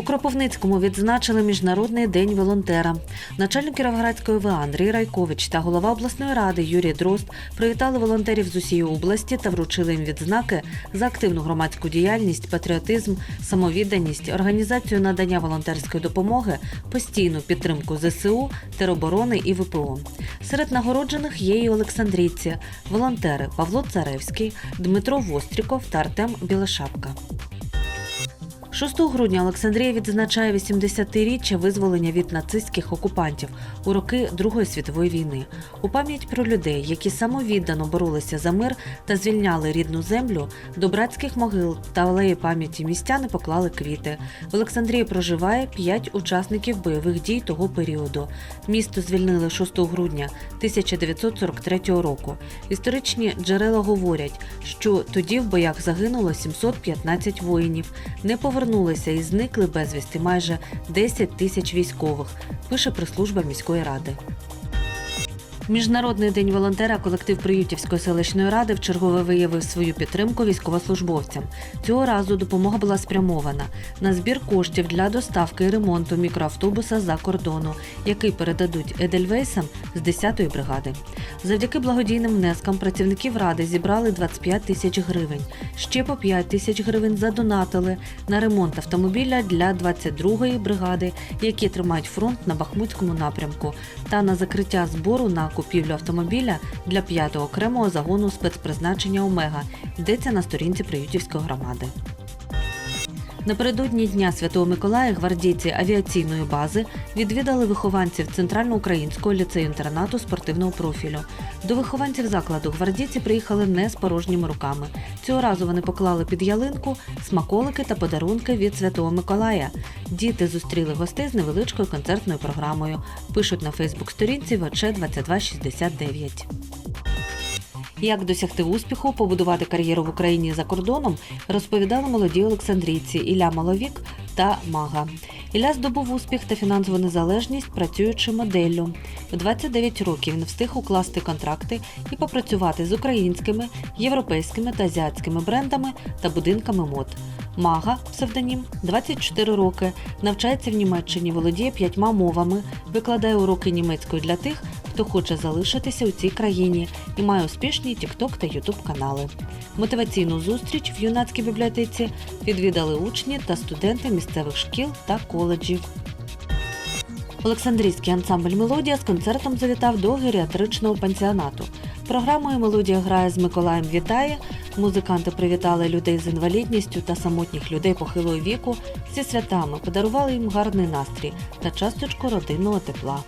У Кропивницькому відзначили Міжнародний день волонтера. Начальник Кіровоградської ОВА Андрій Райкович та голова обласної ради Юрій Дрозд привітали волонтерів з усієї області та вручили їм відзнаки за активну громадську діяльність, патріотизм, самовідданість, організацію надання волонтерської допомоги, постійну підтримку ЗСУ, тероборони і ВПО. Серед нагороджених є і Олександрійці, волонтери Павло Царевський, Дмитро Востріков та Артем Білошапка. 6 грудня Олександрія відзначає 80-річчя визволення від нацистських окупантів у роки Другої світової війни. У пам'ять про людей, які самовіддано боролися за мир та звільняли рідну землю, до братських могил та алеї пам'яті містяни поклали квіти. В Олександрії проживає 5 учасників бойових дій того періоду. Місто звільнили 6 грудня 1943 року. Історичні джерела говорять, що тоді в боях загинуло 715 воїнів. Не повернулися і зникли безвісти майже 10 тисяч військових, пише прес-служба міської ради. Міжнародний день волонтера колектив Приютівської селищної ради вчергове виявив свою підтримку військовослужбовцям. Цього разу допомога була спрямована на збір коштів для доставки і ремонту мікроавтобуса за кордону, який передадуть Едельвейсам з 10-ї бригади. Завдяки благодійним внескам працівників ради зібрали 25 тисяч гривень. Ще по 5 тисяч гривень задонатили на ремонт автомобіля для 22-ї бригади, які тримають фронт на Бахмутському напрямку, та на закриття збору на купівлю автомобіля для 5-го окремого загону спецпризначення Омега. Йдеться на сторінці Приютівської громади. Напередодні Дня Святого Миколая гвардійці авіаційної бази відвідали вихованців Центральноукраїнського ліцею-інтернату спортивного профілю. До вихованців закладу гвардійці приїхали не з порожніми руками. Цього разу вони поклали під ялинку смаколики та подарунки від Святого Миколая. Діти зустріли гостей з невеличкою концертною програмою. Пишуть на Фейсбук-сторінці ВЧ 2269. Як досягти успіху, побудувати кар'єру в Україні за кордоном, розповідали молоді Олександрійці Ілля Маловік та Мага. Ілля здобув успіх та фінансову незалежність, працюючи моделлю. У 29 років він встиг укласти контракти і попрацювати з українськими, європейськими та азіатськими брендами та будинками мод. Мага, псевдонім, 24 роки, навчається в Німеччині, володіє п'ятьма мовами, викладає уроки німецької для тих, хто хоче залишитися у цій країні і має успішні TikTok та YouTube канали. Мотиваційну зустріч в юнацькій бібліотеці відвідали учні та студенти місцевих шкіл та коледжів. Олександрійський ансамбль Мелодія з концертом завітав до геріатричного пансіонату. Програмою Мелодія грає з Миколаєм Вітає. Музиканти привітали людей з інвалідністю та самотніх людей похилого віку зі святами, подарували їм гарний настрій та часточку родинного тепла.